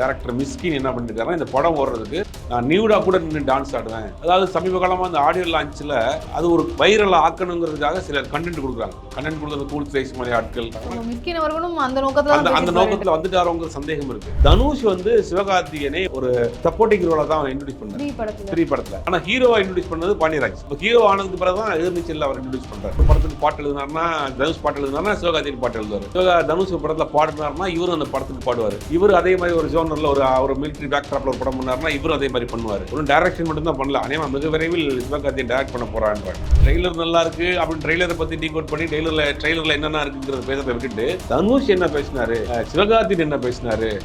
Director மிஸ்கின் என்ன பண்ணிருக்காருன்னா இந்த படம் ஓடுறதுக்கு நான் நியூடா கூட நின்று டான்ஸ் ஆடுவேன். அதாவது சமீப காலமாக அந்த ஆடியோ லான்ச்சில் அது ஒரு வைரல் ஆக்கணுங்கிறதுக்காக சிலர் கண்டென்ட் கொடுக்குறாங்க. கண்டென்ட் கொடுக்குறது கூல் சைஸ் மாதிரி ஆட்கள். மிஸ்கின் அவர்களும் அந்த நோக்கத்துல அந்த. நோக்கத்துல வந்துட்டாரோங்கிற சந்தேகம் இருக்கு. தனுஷ் வந்து சிவகார்த்திகேயனை ஒரு சப்போர்ட்டிங் ரோல தான் இன்ட்ரடியூஸ் பண்ணாரு. த்ரீ படத்துல. த்ரீ படத்துல. ஆனா ஹீரோவா இன்ட்ரடியூஸ் பண்ணது பாண்டியராஜ். இப்போ ஹீரோ ஆனதுக்கு பிறகு தான் எதிர்நீச்சல் அவர் இன்ட்ரடியூஸ் பண்றாரு. ஒரு படத்துக்கு பாட்டு எழுதினார்னா தனுஷ் பாட்டு எழுதினார்னா சிவகார்த்திகேயன் பாட்டு எழுதுவார். சிவகா தனுஷ் படத்துல பாடினார்னா இவரும் அந்த படத்துக்கு பாடுவார். இவர் அதே மாதிரி ஒரு ஜோனர்ல ஒரு ஒரு மிலிட்டரி பேக்ட்ராப்ல ஒரு படம் பண்ணார்னா இவரும் அதே மாதிரி பண்ணுவார். ஒன்றும் டேரக்ஷன் மட்டும் தான் பண்ணல. அநேகமா மிக விரைவில் சிவகார்த்திகேயன் டேரக்ட் பண்ண போறான்றாங்க. ட்ரெய்லர் நல்லா இருக்கு. அப்படின்னு ட்ரெய்லரை பத்தி டீகோட் பண்ணி ட்ரெய்லர்ல ட்ரெய்லர்ல என்னென்ன இருக்குங்கிறத பேச விட்டுட்டு தனுஷ் என்ன பேசினாரு? அஹ் என்ன பேசினாரு?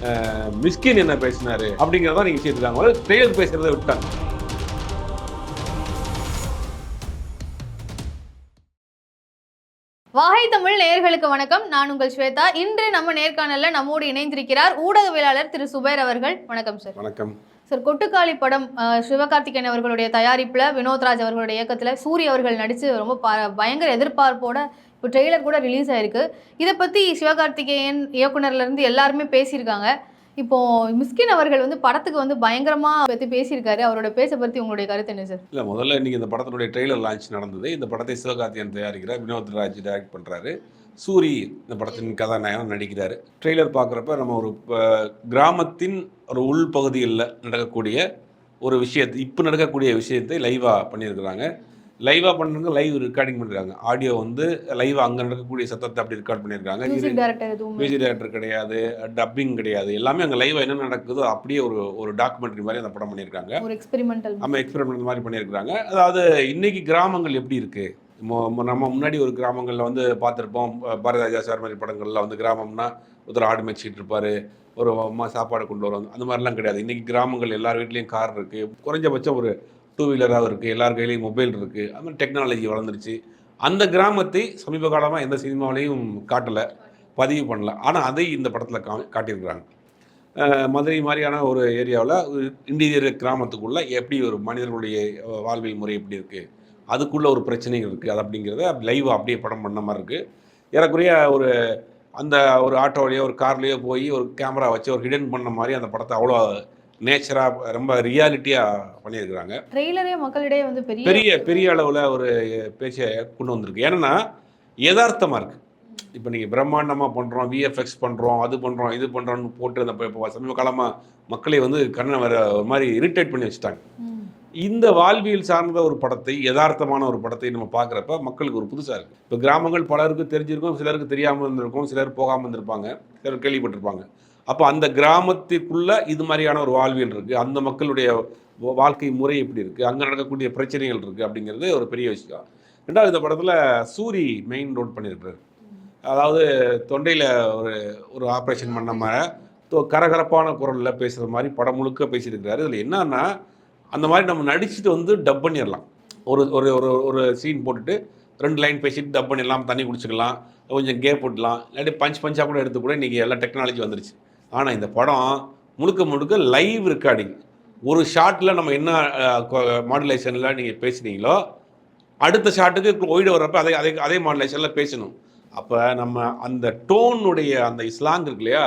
மிஸ்கின் என்ன பேசினாரு? அப்படிங்கிறதான் நீங்க சேர்த்துக்காங்க ட்ரெய்லர் பேசுறதை விட்டாங்க. வாகை தமிழ் நேயர்களுக்கு வணக்கம். நான் உங்கள் ஸ்வேதா. இன்று நம்ம நேர்காணல்ல நம்மோடு இணைந்திருக்கிறார் ஊடகவியலாளர் திரு சுபேர் அவர்கள். வணக்கம் சார். வணக்கம். சார் கொட்டுக்காளி படம் சிவகார்த்திகேயன் அவர்களுடைய தயாரிப்புல வினோத்ராஜ் அவர்களுடைய இயக்கத்துல சூரி அவர்கள் நடிச்சு ரொம்ப பயங்கர எதிர்பார்ப்போட இப்போ ட்ரெய்லர் கூட ரிலீஸ் ஆயிருக்கு. இதை பத்தி சிவகார்த்திகேயன் இயக்குனர்ல இருந்து எல்லாருமே பேசியிருக்காங்க. இப்போது மிஸ்கின் அவர்கள் வந்து படத்துக்கு வந்து பயங்கரமாக பற்றி பேசியிருக்காரு. அவரோட பேச பற்றி உங்களுடைய கருத்து என்ன சார் இல்லை முதல்ல இன்றைக்கி இந்த படத்தினுடைய ட்ரெய்லர் லான்ச் நடந்தது. இந்த படத்தை சிவகார்த்தியன் தயாரிக்கிறார் வினோத் ராஜ் டைரக்ட் பண்ணுறாரு சூரி இந்த படத்தின் கதாநாயகன் நடிக்கிறார். ட்ரெய்லர் பார்க்குறப்ப நம்ம ஒரு கிராமத்தின் ஒரு உள்பகுதியில் நடக்கக்கூடிய ஒரு விஷயத்தை இப்போ நடக்கக்கூடிய விஷயத்தை லைவாக பண்ணியிருக்கிறாங்க. லைவாக பண்ணுறவங்க லைவ் ரெக்கார்டிங் பண்ணிருக்காங்க. ஆடியோ வந்து லைவாக அங்கே நடக்கக்கூடிய சத்தத்தை அப்படி ரெக்கார்ட் பண்ணியிருக்காங்க மியூசிக் டைரக்டர் கிடையாது டப்பிங் கிடையாது. எல்லாமே அங்கே லைவாக என்ன நடக்குதோ அப்படியே ஒரு ஒரு டாக்குமெண்ட்ரி மாதிரி அந்த படம் பண்ணியிருக்காங்க ஒரு எக்ஸ்பெரிமெண்டல் நம்ம எக்ஸ்பெரிமெண்ட் மாதிரி பண்ணியிருக்கிறாங்க அதாவது இன்னைக்கு கிராமங்கள் எப்படி இருக்கு? மொ- மொ- நம்ம முன்னாடி ஒரு கிராமங்களில் வந்து பார்த்துருப்போம் பாரதிராஜா சார் மாதிரி படங்கள்ல வந்து கிராமம்னா ஒருத்தர் ஆடு மேய்ச்சிட்டு இருப்பாரு ஒரு அம்மா சாப்பாடு கொண்டு வருவாங்க. அந்த மாதிரிலாம் கிடையாது. இன்னைக்கு கிராமங்கள் எல்லார் வீட்லேயும் கார் இருக்கு. குறைஞ்சபட்சம் ஒரு டூ வீலராக இருக்குது எல்லார் கையிலையும் மொபைல் இருக்குது அது மாதிரி டெக்னாலஜி வளர்ந்துருச்சு. அந்த கிராமத்தை சமீப காலமாக எந்த சினிமாவிலையும் காட்டலை பதிவு பண்ணல. ஆனால் அதை இந்த படத்தில் கா காட்டியிருக்கிறாங்க. மதுரை மாதிரியான ஒரு ஏரியாவில் இண்டீரியர் கிராமத்துக்குள்ளே எப்படி ஒரு மனிதர்களுடைய வாழ்வியல் முறை எப்படி இருக்குது அதுக்குள்ளே ஒரு பிரச்சனைகள் இருக்குது அது அப்படிங்கிறத லைவாக அப்படியே படம் பண்ண மாதிரி இருக்குது ஏறக்குறைய ஒரு அந்த ஒரு ஆட்டோலையோ ஒரு கார்லேயோ போய் ஒரு கேமரா வச்சு ஒரு ஹிடன் பண்ண மாதிரி அந்த படத்தை அவ்வளோ நேச்சராக ரொம்ப ரியாலிட்டியாக பண்ணியிருக்கிறாங்க. ட்ரெய்லரே மக்களிடையே வந்து பெரிய பெரிய பெரிய அளவில் ஒரு பேச்சை கொண்டு வந்திருக்கு. ஏன்னா யதார்த்தமாக இருக்குது இப்போ நீங்கள் பிரம்மாண்டமாக பண்ணுறோம் விஎஃப்எக்ஸ் பண்ணுறோம் அது பண்ணுறோம் இது பண்ணுறோம்னு போட்டு அந்த இப்போ சமீப காலமாக மக்களை வந்து கண்ணை வர ஒரு மாதிரி இரிட்டேட் பண்ணி வச்சுட்டாங்க. இந்த வாழ்வியல் சார்ந்த ஒரு படத்தை யதார்த்தமான ஒரு படத்தை நம்ம பார்க்குறப்ப மக்களுக்கு ஒரு புதுசாக இருக்குது இப்போ கிராமங்கள் பலருக்கு தெரிஞ்சிருக்கும் சிலருக்கு தெரியாமல் இருந்திருக்கும் சிலர் போகாமல் இருந்திருப்பாங்க சிலர் கேள்விப்பட்டிருப்பாங்க. அப்போ அந்த கிராமத்திற்குள்ள இது மாதிரியான ஒரு வாழ்வியல் இருக்குது அந்த மக்களுடைய வாழ்க்கை முறை எப்படி இருக்குது அங்கே நடக்கக்கூடிய பிரச்சனைகள் இருக்குது அப்படிங்கிறது ஒரு பெரிய விஷயம். ரெண்டாவது இந்த படத்தில் சூரி மெயின் ரோல் பண்ணியிருக்காரு அதாவது தொண்டையில் ஒரு ஒரு ஆப்ரேஷன் பண்ண மாதிரி தொ- கரகரப்பான குரலில் பேசுகிற மாதிரி படம் முழுக்க பேசியிருக்கிறாரு. இதில் என்னன்னா அந்த மாதிரி நம்ம நடிச்சுட்டு வந்து டப் பண்ணிடலாம் ஒரு ஒரு ஒரு ஒரு சீன் போட்டுட்டு ரெண்டு லைன் பேசிட்டு டப் பண்ணிடலாம் தண்ணி குடிச்சுக்கலாம் கொஞ்சம் கேப் விடலாம் இல்லாட்டி பஞ்ச் பஞ்சாக கூட எடுத்து கூட இன்றைக்கி எல்லா டெக்னாலஜி வந்துருச்சு. ஆனால் இந்த படம் முழுக்க முழுக்க லைவ் ரெக்கார்டிங் ஒரு ஷாட்டில் நம்ம என்ன மாடுலேஷனில் நீங்கள் பேசுனீங்களோ அடுத்த ஷாட்டுக்கு ஒயிடு வர்றப்ப அதே அதே அதே மாடுலேஷனில் பேசணும். அப்போ நம்ம அந்த டோனுடைய அந்த இஸ்லாங் இருக்கு இல்லையா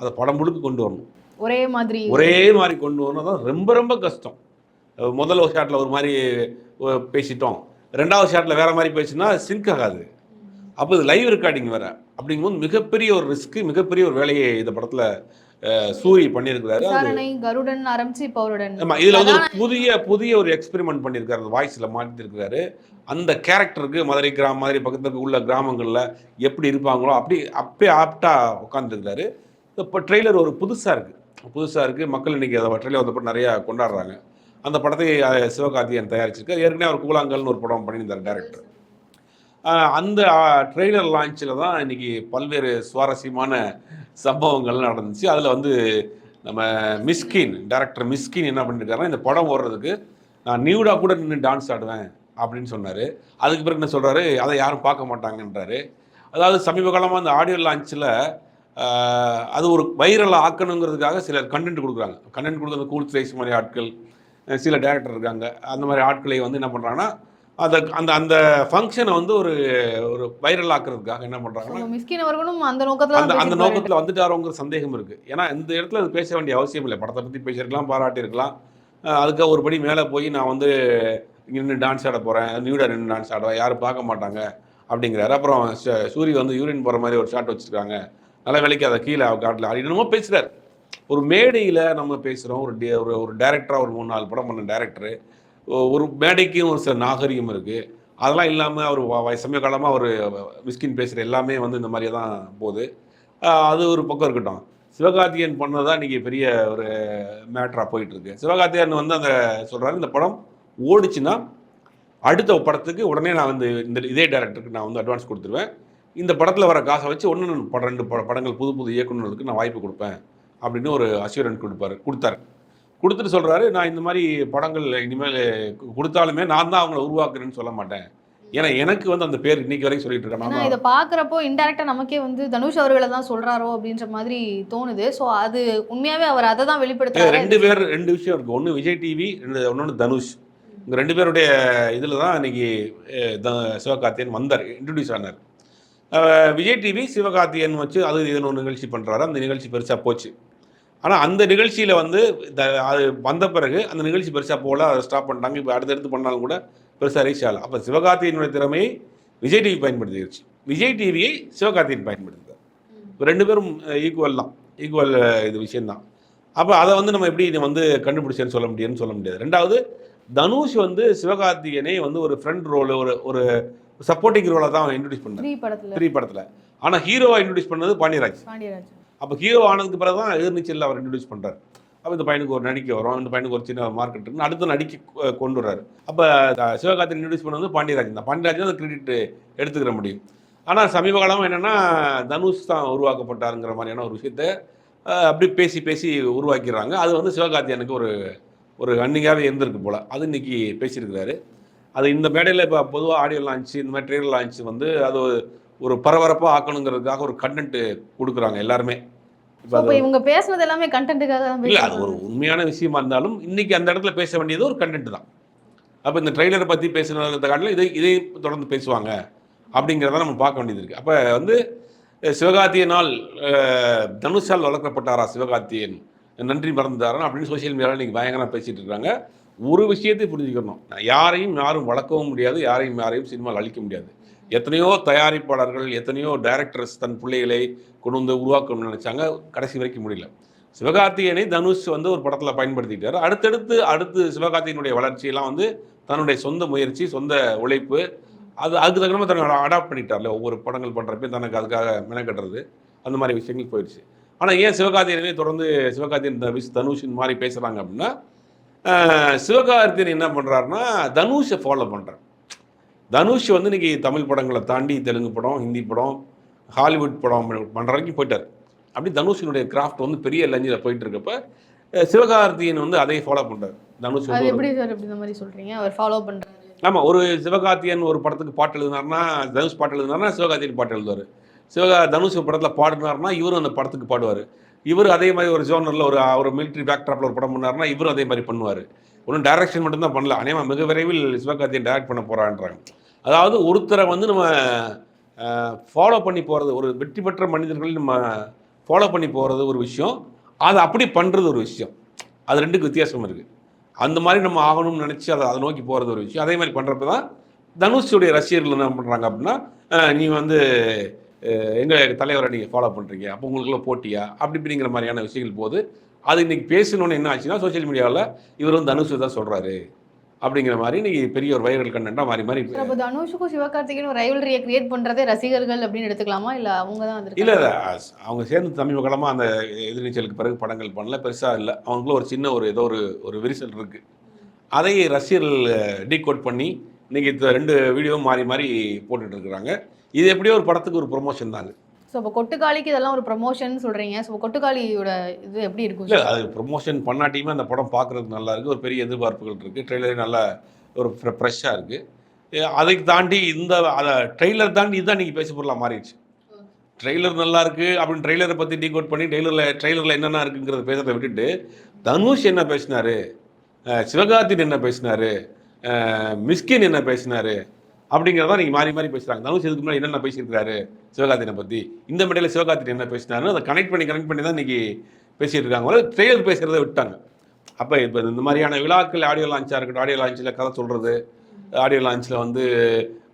அதை படம் முழுக்க கொண்டு வரணும். ஒரே மாதிரி. ஒரே மாதிரி கொண்டு வரணும். தான் ரொம்ப ரொம்ப கஷ்டம். முதல் ஒரு ஷாட்டில் ஒரு மாதிரி பேசிட்டோம். ரெண்டாவது ஷாட்டில் வேற மாதிரி பேசினா சிங்க் ஆகாது. அப்போ இது லைவ் ரெக்கார்டிங் வேற. அப்படிங்கும்போது மிகப்பெரிய ஒரு ரிஸ்க் மிகப்பெரிய ஒரு வேலையை இந்த படத்தில் சூரி பண்ணியிருக்கிறாரு. அது விசாரணை கருடன் ஆரம்பிச்சு இப்போ அவருடன் ஆமா இதுல வந்து ஒரு புதிய புதிய ஒரு எக்ஸ்பெரிமெண்ட் பண்ணியிருக்காரு. அந்த வாய்ஸ்ல மாற்றிருக்கிறாரு அந்த கேரக்டருக்கு மதுரை கிராமம் மாதிரி பக்கத்துல உள்ள கிராமங்கள்ல எப்படி இருப்பாங்களோ அப்படி அப்பே ஆப்டா உட்காந்துருக்காரு இப்போ ட்ரெய்லர் ஒரு புதுசா இருக்கு. புதுசா இருக்கு. மக்கள் இன்னைக்கு அதை ட்ரெய்லர் வந்தப்போ நிறைய கொண்டாடுறாங்க. அந்த படத்தை சிவகார்த்திகேயன் தயாரிச்சிருக்காரு. ஏற்கனவே அவர் கூழாங்கல்னு ஒரு படம் பண்ணியிருந்தார் டேரக்டர் அந்த ட்ரெய்லர் லான்ச்சில் தான் இன்னைக்கு பல்வேறு சுவாரஸ்யமான சம்பவங்கள் நடந்துச்சு. அதில் வந்து நம்ம மிஸ்கின் டேரக்டர் மிஸ்கின் என்ன பண்ணியிருக்காருன்னா இந்த படம் ஓடுறதுக்கு நான் நியூடாக கூட நின்று டான்ஸ் ஆடுவேன் அப்படின்னு சொன்னார். அதுக்கு பிறகு என்ன சொல்கிறாரு அதை யாரும் பார்க்க மாட்டாங்கன்றாரு. அதாவது சமீப காலமாக அந்த ஆடியோ லான்ச்சில் அது ஒரு வைரலாக ஆக்கணுங்கிறதுக்காக சிலர் கண்டென்ட் கொடுக்குறாங்க. கண்டென்ட் கொடுக்குறது கூல் சைஸ் மாதிரி ஆட்கள் சில டேரக்டர் இருக்காங்க. அந்த மாதிரி ஆட்களை வந்து என்ன பண்ணுறாங்கன்னா அந்த அந்த அந்த ஃபங்க்ஷனை வந்து ஒரு ஒரு வைரல் ஆக்குறதுக்காக என்ன பண்ணுறாங்கன்னா So, மிஸ்கின் அவர்களும் அந்த நோக்கத்துல அந்த அந்த. நோக்கத்தில் வந்துட்டாரோங்கிற சந்தேகம் இருக்குது ஏன்னா இந்த இடத்துல அது பேச வேண்டிய அவசியம் இல்லை. படத்தை பற்றி பேசியிருக்கலாம் பாராட்டியிருக்கலாம் அதுக்கு ஒரு படி மேலே போய் நான் வந்து இங்கே நின்று டான்ஸ் ஆட போகிறேன் நியூடாக நின்று டான்ஸ் ஆடுவேன். யாரும் பார்க்க மாட்டாங்க அப்படிங்கிறாரு. அப்புறம் ச- சூரி வந்து யூரின் போகிற மாதிரி ஒரு ஷாட் வச்சுருக்காங்க. நல்ல வேலைக்கு அதை கீழே காட்டில் அது என்னமோ பேசுகிறார் ஒரு மேடையில் நம்ம பேசுகிறோம் ஒரு டி- ஒரு ஒரு டேரக்டராக ஒரு மூணு நாலு படம் பண்ண டேரக்டரு ஒரு மேடைக்கும் ஒரு சில நாகரிகம் இருக்குது அதெல்லாம் இல்லாமல் அவர் சமய காலமாக அவர் மிஸ்கின் பேசுகிற எல்லாமே வந்து இந்த மாதிரியே தான் போகுது. அது ஒரு பக்கம் இருக்கட்டும். சிவகார்த்திகேயன் பண்ணது தான் இன்றைக்கி பெரிய ஒரு மேட்ராக போயிட்டுருக்கு. சிவகார்த்திகேயன் வந்து அந்த சொல்கிறாரு இந்த படம் ஓடிச்சுன்னா அடுத்த படத்துக்கு உடனே நான் வந்து இந்த இதே டேரக்டருக்கு நான் வந்து அட்வான்ஸ் கொடுத்துருவேன். இந்த படத்தில் வர காசை வச்சு ஒன்று படம் ரெண்டு படங்கள் புது புது இயக்குனருக்கு நான் வாய்ப்பு கொடுப்பேன் அப்படின்னு ஒரு அஷூரன்ஸ் கொடுப்பாரு கொடுத்தாரு. கொடுத்துட்டு சொல்கிறாரு நான் இந்த மாதிரி படங்கள் இனிமேல் கொடுத்தாலுமே நான் தான் அவங்கள உருவாக்குறேன்னு சொல்ல மாட்டேன். ஏன்னா எனக்கு வந்து அந்த பேர் இன்னைக்கு வரைக்கும் சொல்லிட்டு இருக்கேன். இதை பாக்குறப்போ இன்டெரக்டா நமக்கே வந்து தனுஷ் அவர்களை தான் சொல்றாரோ அப்படின்ற மாதிரி தோணுது. சோ அது உண்மையாவே அவர் அதை தான் இல்ல, வெளிப்படுத்துறாரு. ரெண்டு பேர் ரெண்டு விஷயம் இருக்கு. ஒன்று விஜய் டிவி இன்னொன்று தனுஷ். இந்த ரெண்டு பேருடைய இதில் தான் இன்னைக்கு சிவகார்த்தியன் வந்தார் இன்ட்ரடியூஸ் ஆனார். விஜய் டிவி சிவகார்த்தியன் வச்சு அது இதுன்னு ஒரு நிகழ்ச்சி பண்ணுறாரு அந்த நிகழ்ச்சி பெருசாக போச்சு. ஆனால் அந்த நிகழ்ச்சியில் வந்து அது வந்த பிறகு அந்த நிகழ்ச்சி பெருசாக போகல அதை ஸ்டாப் பண்ணிட்டாங்க. இப்போ அடுத்தடுத்து பண்ணாலும் கூட பெருசாக ரீச் ஆகல. அப்போ சிவகார்த்தியனுடைய திறமையை விஜய் டிவி பயன்படுத்திடுச்சு விஜய் டிவியை சிவகார்த்தியன் பயன்படுத்துகிறார் இப்போ ரெண்டு பேரும் ஈக்குவல் தான். ஈக்குவல் இது விஷயம்தான். அப்போ அதை வந்து நம்ம எப்படி இதை வந்து கண்டுபிடிச்சேன்னு சொல்ல முடியும்னு சொல்ல முடியாது. ரெண்டாவது தனுஷ் வந்து சிவகார்த்திகேயனை வந்து ஒரு ஃப்ரெண்ட் ரோல் ஒரு ஒரு சப்போர்ட்டிங் ரோலை தான் இன்ட்ரடியூஸ் பண்ணார். த்ரீ படத்தில். ஆனால் ஹீரோவாக இன்ட்ரடியூஸ் பண்ணது பாண்டியராஜ். பாண்டியராஜ். அப்போ ஹீரோ ஆனதுக்கு பிறகு தான் எதிர்நீச்சல் அவர் இன்ட்ரடியூஸ் பண்ணுறாரு அப்போ இந்த பையனுக்கு ஒரு நடிக்க வரும் இந்த பையனுக்கு ஒரு சின்ன மார்க்கெட் இருக்குன்னு அடுத்த நடிக்க கொண்டு வர்றாரு. அப்போ சிவகார்த்திகேயன் இன்ட்ரடியூஸ் பண்ணது பாண்டியராஜன் தான். பாண்டியராஜன் தான் அந்த கிரெடிட் எடுத்துக்கிற முடியும். ஆனால் சமீப காலமாக என்னென்னா தனுஷ் தான் உருவாக்கப்பட்டாருங்கிற மாதிரியான ஒரு விஷயத்தை அப்படி பேசி பேசி உருவாக்கிடுறாங்க. அது வந்து சிவகார்த்தியனுக்கு ஒரு ஒரு அன்னிக்காகவே இருந்திருக்கு போல். அது இன்னைக்கு பேசியிருக்கிறாரு. அது இந்த மேடையில் இப்போ பொதுவாக ஆடியோ லான்ச்சு இந்த மாதிரி ட்ரெயிலர் லான்ச்சு வந்து அது ஒரு பரபரப்பாக ஆக்கணுங்கிறதுக்காக ஒரு கண்டென்ட் கொடுக்குறாங்க எல்லாருமே. இப்போ இவங்க பேசுனது எல்லாமே கண்டென்ட்டுக்காக இல்லை அது. ஒரு உண்மையான விஷயமா இருந்தாலும் இன்னைக்கு அந்த இடத்துல பேச வேண்டியது ஒரு கண்டென்ட் தான். அப்போ இந்த ட்ரெய்லரை பற்றி பேசுனதை காட்டிலும் இதை இதை தொடர்ந்து பேசுவாங்க அப்படிங்கிறத நம்ம பார்க்க வேண்டியது இருக்குது அப்போ வந்து சிவகார்த்தியனால் தனுஷால் வளர்க்கப்பட்டாரா சிவகார்த்தியன் நன்றி மறந்துட்டாரா அப்படின்னு சோஷியல் மீடியாவில் இன்னைக்கு பயங்கரமாக பேசிட்டு இருக்காங்க. ஒரு விஷயத்தை புரிஞ்சுக்கணும். யாரையும் யாரும் வளர்க்கவும் முடியாது யாரையும் யாரையும் சினிமாவில் அழிக்க முடியாது. எத்தனையோ தயாரிப்பாளர்கள் எத்தனையோ டைரக்டர்ஸ் தன் பிள்ளைகளை கொண்டு வந்து உருவாக்கணும்னு நினச்சாங்க. கடைசி வரைக்கும் முடியல. சிவகார்த்திகேயனை தனுஷ் வந்து ஒரு படத்தில் பயன்படுத்திக்கிட்டார் அடுத்தடுத்து அடுத்து சிவகார்த்திகனுடைய வளர்ச்சியெல்லாம் வந்து தன்னுடைய சொந்த முயற்சி சொந்த உழைப்பு அது அதுக்கு தகுந்த மாதிரி தன்னை அடாப்ட் பண்ணிட்டார்ல. ஒவ்வொரு படங்கள் பண்ணுறப்பையும் தனக்கு அதுக்காக மெனக்கட்டுறது அந்த மாதிரி விஷயங்கள் போயிடுச்சு ஆனால் ஏன் சிவகார்த்திகேயனே தொடர்ந்து சிவகார்த்திகேயன் த- தனுஷின் மாதிரி பேசுகிறாங்க அப்படின்னா சிவகார்த்திகேயன் என்ன பண்ணுறாருன்னா தனுஷை ஃபாலோ பண்ணுறார் தனுஷ் வந்து இன்னைக்கு தமிழ் படங்களை தாண்டி தெலுங்கு படம் ஹிந்தி படம் ஹாலிவுட் படம் பண்ணுற வரைக்கும் போயிட்டார். அப்படி தனுஷினுடைய கிராஃப்ட் வந்து பெரிய லஞ்சில் போயிட்டு இருக்கப்ப அஹ், சிவகார்த்திகேயன் வந்து அதை ஃபாலோ பண்ணுறாரு தனுஷ் அது எப்படி சார் இப்படி இந்த மாதிரி சொல்றீங்க? அவர் ஃபாலோ பண்றாரு. ஆமாம் ஒரு சிவகார்த்தியன் ஒரு படத்துக்கு பாட்டு எழுதினார்னா தனுஷ் பாட்டு எழுதினார்னா சிவகார்த்தியன் பாட்டு எழுதுவார். சிவகா தனுஷ் படத்தில் பாடினார்னா இவரும் அந்த படத்துக்கு பாடுவார். இவர் அதே மாதிரி ஒரு ஜோனரில் ஒரு ஒரு மிலிட்ரி பேக்ட்ராப்பில் ஒரு படம் பண்ணார்னா இவரும் அதே மாதிரி பண்ணுவார். ஒன்றும் டைரக்ஷன் மட்டும்தான் பண்ணல. அநேகமா மிக விரைவில் சிவகார்த்தியன் டைரக்ட் பண்ண போகிறான்றாங்க அதாவது ஒருத்தரை வந்து நம்ம ஃபாலோ பண்ணி போகிறது ஒரு வெற்றி பெற்ற மனிதர்கள் நம்ம ஃபாலோ பண்ணி போகிறது ஒரு விஷயம். அதை அப்படி பண்ணுறது ஒரு விஷயம். அது ரெண்டுக்கு வித்தியாசம் இருக்குது அந்த மாதிரி நம்ம ஆகணும்னு நினச்சி அதை அதை நோக்கி போகிறது ஒரு விஷயம். அதே மாதிரி பண்ணுறப்ப தான் தனுஷுடைய ரசிகர்கள் என்ன பண்ணுறாங்க அப்படின்னா நீ வந்து எங்கள் தலைவரை நீங்கள் ஃபாலோ பண்ணுறீங்க அப்போ உங்களுக்குள்ள போட்டியா? அப்படி இப்படிங்கிற மாதிரியான விஷயங்கள் போது அது இன்னைக்கு பேசணும்னு என்ன ஆச்சுன்னா சோஷியல் மீடியாவில் இவர் வந்து தனுஷ் தான் சொல்கிறாரு அப்படிங்கிற மாதிரி இன்னைக்கு பெரிய ஒரு வைரல் கண்டென்ட்டாக மாறி மாறி அப்போ தனுஷுக்கும் சிவகார்த்திகேயன் ஒரு ரைவலரியை கிரியேட் பண்றதே ரசிகர்கள் அப்படின்னு எடுத்துக்கலாமா? இல்ல அவங்க தான் இல்லை வந்திருக்காங்க இல்லை அவங்க சேர்ந்து சமீப காலமாக அந்த எதிர்நீச்சலுக்கு பிறகு படங்கள் பண்ணல பெருசாக இல்லை. அவங்களுக்குள்ள ஒரு சின்ன ஒரு ஏதோ ஒரு ஒரு விரிசல் இருக்குது அதை ரசிகர்கள் டீகோட் பண்ணி இன்னைக்கு இந்த ரெண்டு வீடியோவும் மாறி மாறி போட்டுட்டு இருக்கிறாங்க. இது எப்படியோ ஒரு படத்துக்கு ஒரு ப்ரொமோஷன் அது. ஸோ இப்போ கொட்டுக்காளிக்கு இதெல்லாம் ஒரு ப்ரொமோஷன் சொல்கிறீங்க ஸோ கொட்டுக்காளியோட இது எப்படி இருக்கும்? இல்லை அது ப்ரொமோஷன் பண்ணாட்டியுமே அந்த படம் பார்க்குறதுக்கு நல்லா இருக்குது ஒரு பெரிய எதிர்பார்ப்புகள் இருக்குது ட்ரெய்லரே நல்லா ஒரு ஃப்ரெஷ்ஷாக இருக்குது அதை தாண்டி இந்த அதை ட்ரெய்லர் தாண்டி இதுதான் நீங்கள் பேச பொருளாக மாறிடுச்சு. ட்ரெய்லர் நல்லா இருக்குது அப்படின்னு ட்ரெய்லரை பற்றி டீகோட் பண்ணி ட்ரெய்லரில் ட்ரெய்லரில் என்னென்ன இருக்குங்கிறத பேசுறதை விட்டுட்டு தனுஷ் என்ன பேசினாரு? சிவகார்த்தின் என்ன பேசினாரு? மிஸ்கின் என்ன பேசினாரு? அப்படிங்கிறத நீங்கள் மாறி மாறி பேசுகிறாங்க தனுஷ் இதுக்கு முன்னாடி என்னென்ன பேசியிருக்காரு சிவகார்த்தினை பற்றி இந்த மேடையில் சிவகார்த்திகன் என்ன பேசினாரு அதை கனெக்ட் பண்ணி கனெக்ட் பண்ணி தான் இன்றைக்கி பேசிகிட்டு இருக்காங்க ஒரு ட்ரெய்லர் பேசுகிறத விட்டாங்க. அப்போ இப்போ இந்த மாதிரியான விழாக்கள் ஆடியோ லான்ச்சாக இருக்கட்டும் ஆடியோ லான்ச்சில் கதை சொல்கிறது ஆடியோ லான்ச்சில் வந்து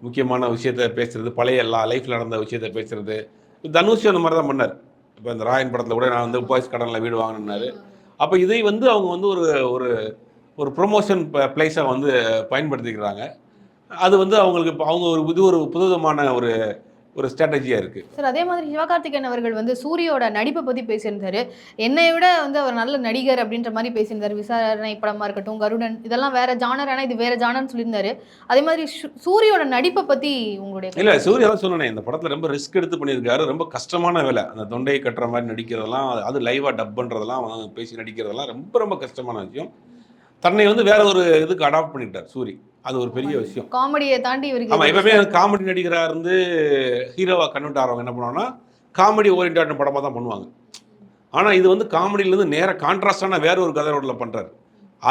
முக்கியமான விஷயத்த பேசுகிறது பழைய எல்லா லைஃப்பில் நடந்த விஷயத்த பேசுகிறது தனுஷ் அந்த மாதிரி தான் பண்ணார். இப்போ இந்த ராயன் படத்தில் கூட நான் வந்து பாய்ஸ் கடனில் வீடு வாங்கினாரு. அப்போ இதை வந்து அவங்க வந்து ஒரு ஒரு ஒரு ப்ரொமோஷன் ப்ளேஸாக வந்து பயன்படுத்திக்கிறாங்க. அது வந்து அவங்களுக்கு அவங்க ஒரு இது ஒரு புதுவிதமான ஒரு ஒரு ஸ்ட்ராட்டஜியாக இருக்குது சார் அதே மாதிரி சிவகார்த்திகேயன் அவர்கள் வந்து சூரியோட நடிப்பை பற்றி பேசியிருந்தாரு. என்னை விட வந்து அவர் நல்ல நடிகர் அப்படின்ற மாதிரி பேசியிருந்தாரு. விசாரணை படமா இருக்கட்டும் கருடன் இதெல்லாம் வேற ஜானர் ஆனால் இது வேற ஜானர்னு சொல்லியிருந்தாரு. அதே மாதிரி சூரியோட நடிப்பை பற்றி உங்களுடைய? இல்லை சூர்யா தான் சொன்னேன் இந்த படத்தில் ரொம்ப ரிஸ்க் எடுத்து பண்ணியிருக்காரு. ரொம்ப கஷ்டமான வேலை. அந்த தொண்டையை கட்டுற மாதிரி நடிக்கிறதெல்லாம் அது- லைவாக டப் பண்ணுறதெல்லாம் பேசி நடிக்கிறதெல்லாம் ரொம்ப ரொம்ப கஷ்டமான விஷயம். தன்னை வந்து வேற ஒரு இதுக்கு அடாப்ட் பண்ணிட்டார் சூரி. அது ஒரு பெரிய விஷயம். காமெடியை தாண்டி இவருக்கு ஆமாம் எப்பவுமே காமெடி நடிகராக இருந்து ஹீரோவாக கன்வெர்ட் ஆகிறவங்க என்ன பண்ணுவாங்கன்னா காமெடி ஓரியன்டான படமாக தான் பண்ணுவாங்க. ஆனால் இது வந்து காமெடியிலேருந்து நேர கான்ட்ராஸ்டான வேற ஒரு கதை ரோட்டில் பண்ணுறாரு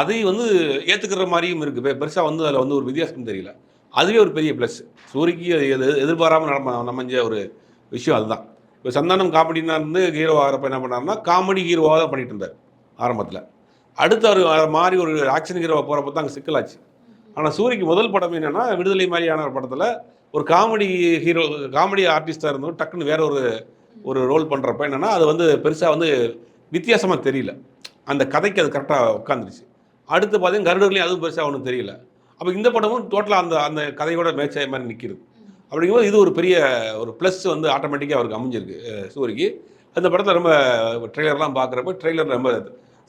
அதை வந்து ஏற்றுக்கிற மாதிரியும் இருக்குது பெருசாக வந்து அதில் வந்து ஒரு வித்தியாசம் தெரியல. அதுவே ஒரு பெரிய ப்ளஸ் சூரிக்கு எது எதிர்பாராமல் நம்ம நமஞ்ச ஒரு விஷயம் அதுதான். இப்போ சந்தானம் காமெடினா இருந்து ஹீரோ ஆகிறப்ப என்ன பண்ணாருன்னா காமெடி ஹீரோவாக தான் பண்ணிட்டு இருந்தார் ஆரம்பத்தில். அடுத்து அவர் மாறி ஒரு ஆக்ஷன் ஹீரோவை போகிறப்ப தான் அங்கே சிக்கலாச்சு. ஆனால் சூரிக்கு முதல் படம் என்னென்னா விடுதலை மாதிரியான ஒரு படத்தில் ஒரு காமெடி ஹீரோ காமெடி ஆர்டிஸ்டாக இருந்தோம் டக்குன்னு வேற ஒரு ஒரு ரோல் பண்ணுறப்ப என்னன்னா அது வந்து பெருசாக வந்து வித்தியாசமாக தெரியல. அந்த கதைக்கு அது கரெக்டாக உட்காந்துருச்சு அடுத்து பார்த்தீங்கன்னா கருடர்களையும் அதுவும் பெருசாக ஒன்றும் தெரியல. அப்போ இந்த படமும் டோட்டலாக அந்த அந்த கதையோட மேட்ச் ஆகிய மாதிரி நிற்கிறது அப்படிங்கும்போது இது ஒரு பெரிய ஒரு ப்ளஸ் வந்து ஆட்டோமேட்டிக்காக அவருக்கு அமைஞ்சிருக்கு சூரிக்கு. அந்த படத்தை ரொம்ப ட்ரெய்லர்லாம் பார்க்குறப்ப ட்ரெய்லர் ரொம்ப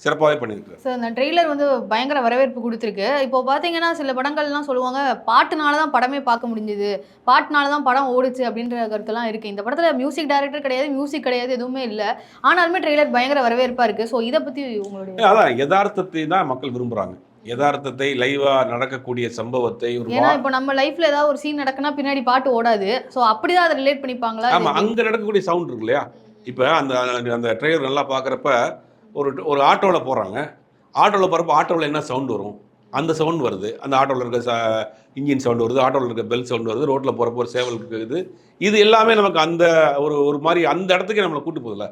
சிறப்பாகவே பண்ணியிருக்காரு. சார் அந்த ட்ரெய்லர் வந்து பயங்கர வரவேற்பு கொடுத்துருக்கு. இப்போ பார்த்தீங்கன்னா சில படங்கள்லாம் சொல்லுவாங்க பாட்டுனால தான் படமே பார்க்க முடிஞ்சுது. பாட்டுனால தான் படம் ஓடுச்சு அப்படின்ற கருத்தெல்லாம் இருக்குது இந்த படத்தில் மியூசிக் டைரக்டர் கிடையாது மியூசிக் கிடையாது எதுவுமே இல்லை. ஆனாலுமே ட்ரெய்லர் பயங்கர வரவேற்பாக இருக்குது ஸோ இதை பற்றி உங்களுடைய அதான் யதார்த்தத்தை தான் மக்கள் விரும்புகிறாங்க யதார்த்தத்தை லைவாக நடக்கக்கூடிய சம்பவத்தை ஒரு ஏன்னா இப்போ நம்ம லைஃப்ல ஏதாவது ஒரு சீன் நடக்குன்னா பின்னாடி பாட்டு ஓடாது. ஸோ அப்படிதான் அதை ரிலேட் பண்ணிப்பாங்களா? ஆமா அங்க நடக்கக்கூடிய சவுண்ட் இருக்கு இல்லையா? இப்போ அந்த அந்த ட்ரெய்லர் நல்லா பார்க்குறப்ப ஒரு ஒரு ஆட்டோவில் போகிறாங்க ஆட்டோவில் போகிறப்ப ஆட்டோவில் என்ன சவுண்ட் வரும்? அந்த சவுண்ட் வருது. அந்த ஆட்டோவில் இருக்க ச இன்ஜின் சவுண்ட் வருது. ஆட்டோவில் இருக்க பெல் சவுண்ட் வருது. ரோட்டில் போகிறப்ப ஒரு சேவல் இருக்குது. இது எல்லாமே நமக்கு அந்த ஒரு ஒரு மாதிரி அந்த இடத்துக்கே நம்மளை கூட்டு போகுதுல்ல.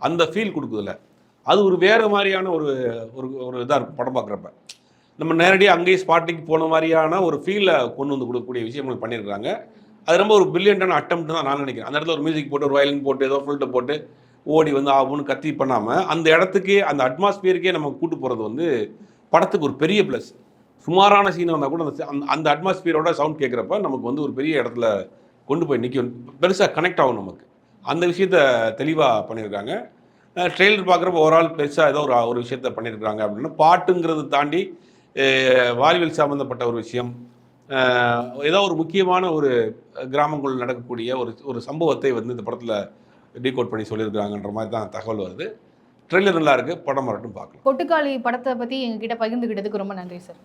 அந்த ஃபீல் கொடுக்குதுல்ல. அது ஒரு வேறு மாதிரியான ஒரு ஒரு ஒரு இதாக இருக்கும் படம் பார்க்குறப்ப. நம்ம நேரடியாக அங்கேயே ஸ்பாட்டிக்கு போன மாதிரியான ஒரு ஃபீலை கொண்டு வந்து கொடுக்கக்கூடிய விஷயங்கள் பண்ணியிருக்காங்க அது ரொம்ப ஒரு பில்லியண்டான அட்டம் தான் நான் நினைக்கிறேன். அந்த இடத்துல ஒரு மியூசிக் போட்டு ஒரு வயலின் போட்டு ஏதோ ஃபில்ட்டை போட்டு ஓடி வந்து ஆகும்னு கத்தி பண்ணாமல் அந்த இடத்துக்கே அந்த அட்மாஸ்பியருக்கே நம்ம கூட்டு போகிறது வந்து படத்துக்கு ஒரு பெரிய ப்ளஸ் சுமாரான சீன் வந்தால் கூட அந்த அந்த- அந்த அட்மாஸ்பியரோட சவுண்ட் கேட்குறப்ப நமக்கு வந்து ஒரு பெரிய இடத்துல கொண்டு போய் நிற்கும் பெருசாக கனெக்ட் ஆகும் நமக்கு. அந்த விஷயத்த தெளிவாக பண்ணியிருக்காங்க. ட்ரெய்லர் பார்க்குறப்ப ஒரு ஆள் பெருசாக ஏதோ ஒரு ஒரு விஷயத்த பண்ணியிருக்காங்க அப்படின்னா. பாட்டுங்கிறது தாண்டி அஹ், சம்மந்தப்பட்ட ஒரு விஷயம். ஏதோ ஒரு முக்கியமான ஒரு கிராமங்கள் நடக்கக்கூடிய ஒரு ஒரு சம்பவத்தை வந்து இந்த படத்தில் டீகோட் பண்ணி சொல்லியிருக்காங்கன்ற மாதிரி தான் தகவல் வருது. ட்ரெய்லர் நல்லா இருக்குது படம் வரட்டும் பார்க்கலாம். கொட்டுக்காளி படத்தை பற்றி எங்ககிட்ட பகிர்ந்துக்கிட்டதுக்கு ரொம்ப நன்றி சார்